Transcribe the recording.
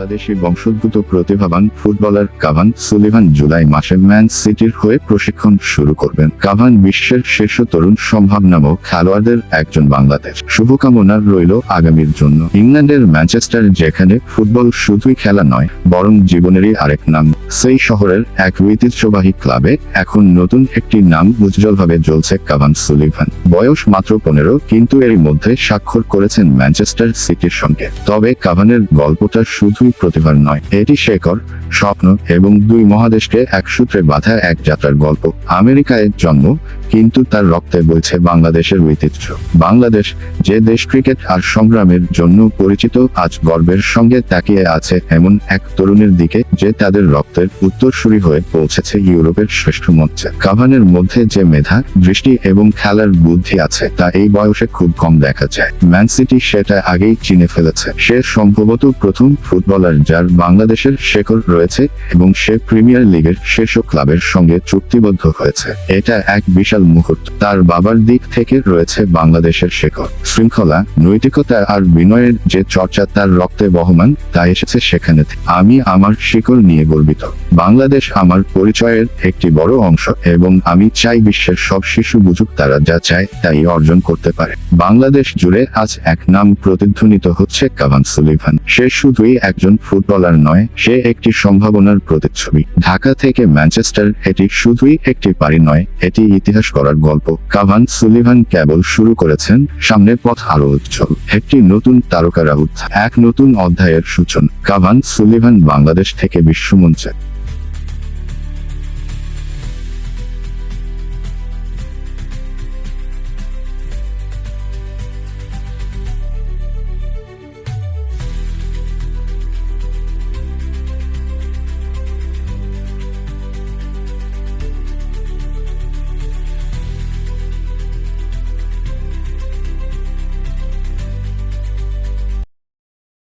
বাংলাদেশি বংশোদ্ভূত প্রতিভাবান footballer Cavan Sullivan July মাসে ম্যান সিটির হয়ে প্রশিক্ষণ শুরু করবেন। কাভান বিশ্বের শীর্ষ তরুণ সম্ভাবনামক খেলোয়াড়দের একজন বাংলাদেশ। শুভকামনা রইল আগামীর জন্য। ইংল্যান্ডের ম্যানচেস্টার যেখানে ফুটবল শুধুই খেলা নয়, বরং জীবনেরই আরেক নাম। সেই শহরের এক ঐতিহ্যবাহী ক্লাবে এখন নতুন একটি নাম উজ্জ্বলভাবে জ্বলছে কাভান সুলিভান। বয়স মাত্র পনেরো, কিন্তু এর মধ্যে স্বাক্ষর করেছেন ম্যানচেস্টার সিটির সঙ্গে। তবে কাভানের গল্পটা শুধুই প্রতিভার নয়, এটি শেখর স্বপ্ন এবং দুই মহাদেশকে এক সূত্রে বাঁধা এক যাত্রার গল্প। আমেরিকায় জন্ম, কিন্তু তার রক্তে বইছে বাংলাদেশের ঐতিহ্য। বাংলাদেশ যে দেশ ক্রিকেট আর সংগ্রামের জন্য পরিচিত, আজ গর্বের সঙ্গে তাকিয়ে আছে এমন এক তরুণের দিকে, যে তাদের রক্তের উত্তরসূরি হয়ে পৌঁছেছে ইউরোপের শ্রেষ্ঠ মঞ্চে। কাভানের মধ্যে যে মেধা, দৃষ্টি এবং খেলার বুদ্ধি আছে, তা এই বয়সে খুব কম দেখা যায়। ম্যান সিটি সেটা আগেই চিনে ফেলেছে। সে সম্ভবত প্রথম ফুটবলার যার বাংলাদেশের শেকড় রয়েছে এবং সে প্রিমিয়ার লিগের শীর্ষ ক্লাবের সঙ্গে চুক্তিবদ্ধ হয়েছে। এটা এক বিশাল মুহূর্ত। তার বাবার দিক থেকে রয়েছে বাংলাদেশের শেকড়। শৃঙ্খলা, নৈতিকতা আর বিনয়ের যে চর্চা তার রক্তে বহমান, তা এসেছে সেখানে। আমি আমার শিকড় নিয়ে গর্বিত। বাংলাদেশ আমার পরিচয়ের একটি বড় অংশ এবং আমি চাই বিশ্বের সব শিশু বুঝুক তারা যা চায় তাই অর্জন করতে পারে। বাংলাদেশ জুড়ে আজ এক নাম প্রতিধ্বনিত হচ্ছে কাভান সুলিভান। সে শুধুই একজন ফুটবলার নয়, সে একটি সম্ভাবনার প্রতিচ্ছবি। ঢাকা থেকে ম্যানচেস্টার, এটি শুধুই একটি পারি নয়, এটি ইতিহাস করার গল্প। কাভান সুলিভান কেবল শুরু করেছেন, সামনের পথ আরও উজ্জ্বল। একটি নতুন তারকারা উত্থান এক নতুন অধ্যায়ের সূচনা। কাভান সুলিভান বাংলাদেশ থেকে বিশ্বমঞ্চে